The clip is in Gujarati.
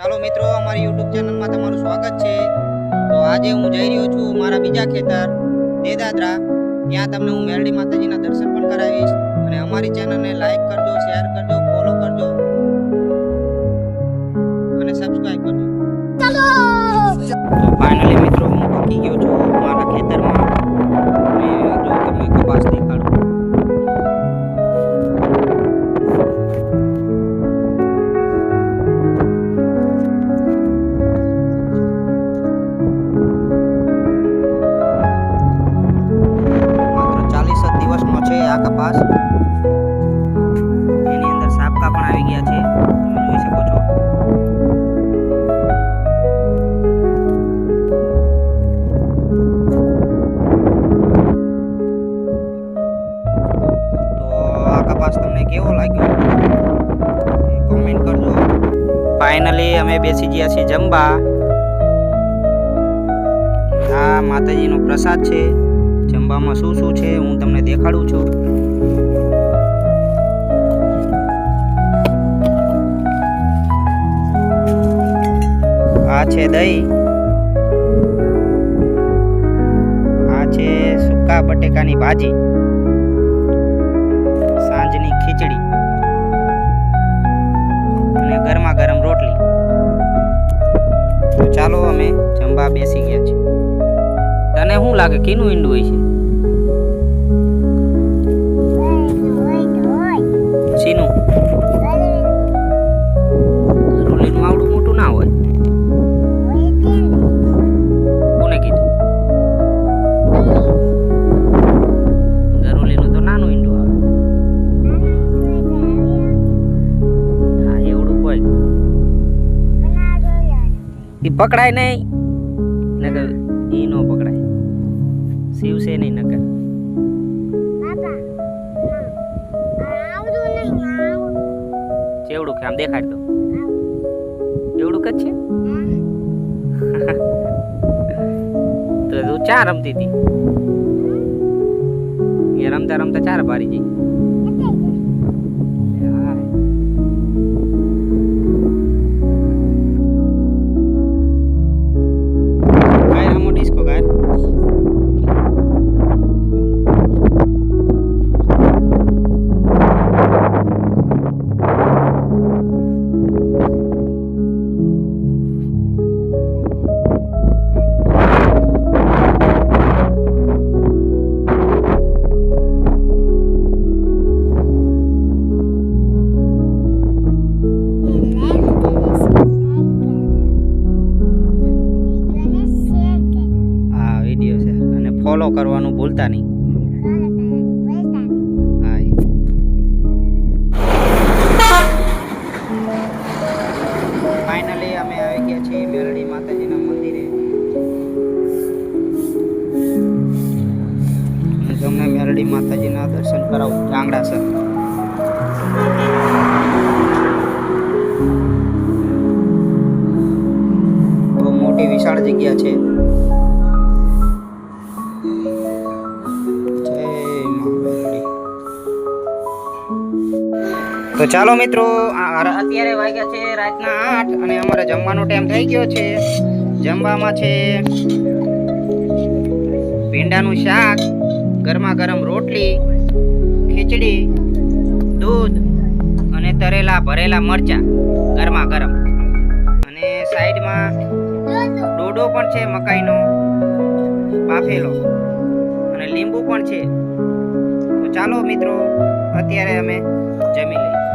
ચાલો મિત્રો અમારી યુટ્યુબ ચેનલમાં તમારું સ્વાગત છે. તો આજે હું જઈ રહ્યો છું મારા બીજા ખેતર દેદાદરા. ત્યાં તમને હું મેરડી માતાજીના દર્શન પણ કરાવીશ. અને અમારી ચેનલને લાઈક કરજો શેર કરજો ફોલો કરજો. અને સબસ્ક્રાઇબ કરજો. તો ફાઇનલી મિત્રો કપાસ એની અંદર સાપકા પણ આવી ગયા છે. તમે જોઈ શકો છો. તો આ કપાસ તમને કેવો લાગ્યો? કોમેન્ટ કરજો. ફાઇનલી અમે બેસી ગયા છીએ જમવા આ માતાજીનો પ્રસાદ છે. જમવામાં શું શું છે હું તમને દેખાડું છું. આ છે દહીં. આ છે સૂકા બટેકાની ભાજી. સાંજની ખીચડી. અને ગરમા ગરમ રોટલી. તો ચાલો અમે જમવા બેસી ગયા છીએ. તને શું લાગે, કેનું ઈંડું હોય છે? એ પકડાય નહીં નકર ઈ નો પકડાય. શિવસે નહીં નકર. ચેવડું કે આમ દેખાડ દો. એવડું જ છે? તો તું ચા રમતી હતી. એ રમતા રમતા ચાર બારી જઈ ફોલો કરવાનું ભૂલતા નહીં. ફાઇનલી અમે આવી ગયા છીએ મેરડી માતાજીના મંદિરે. તમને મેરડી માતાજીના દર્શન કરાવું. ચાંગડા સર તો ચાલો મિત્રો અત્યારે વાગ્યા છે રાતના આઠ અને અમારે જમવાનો ટાઈમ થઈ ગયો છે. જમવામાં છે ભીંડાનું શાક, ગરમા ગરમ રોટલી, ખીચડી, દૂધ અને તરેલા ભરેલા મરચા ગરમા ગરમ. અને સાઈડમાં ડોડો પણ છે મકાઈનો, બાફેલો. અને લીંબુ પણ છે. તો ચાલો મિત્રો, અત્યારે અમે જમી લઈએ.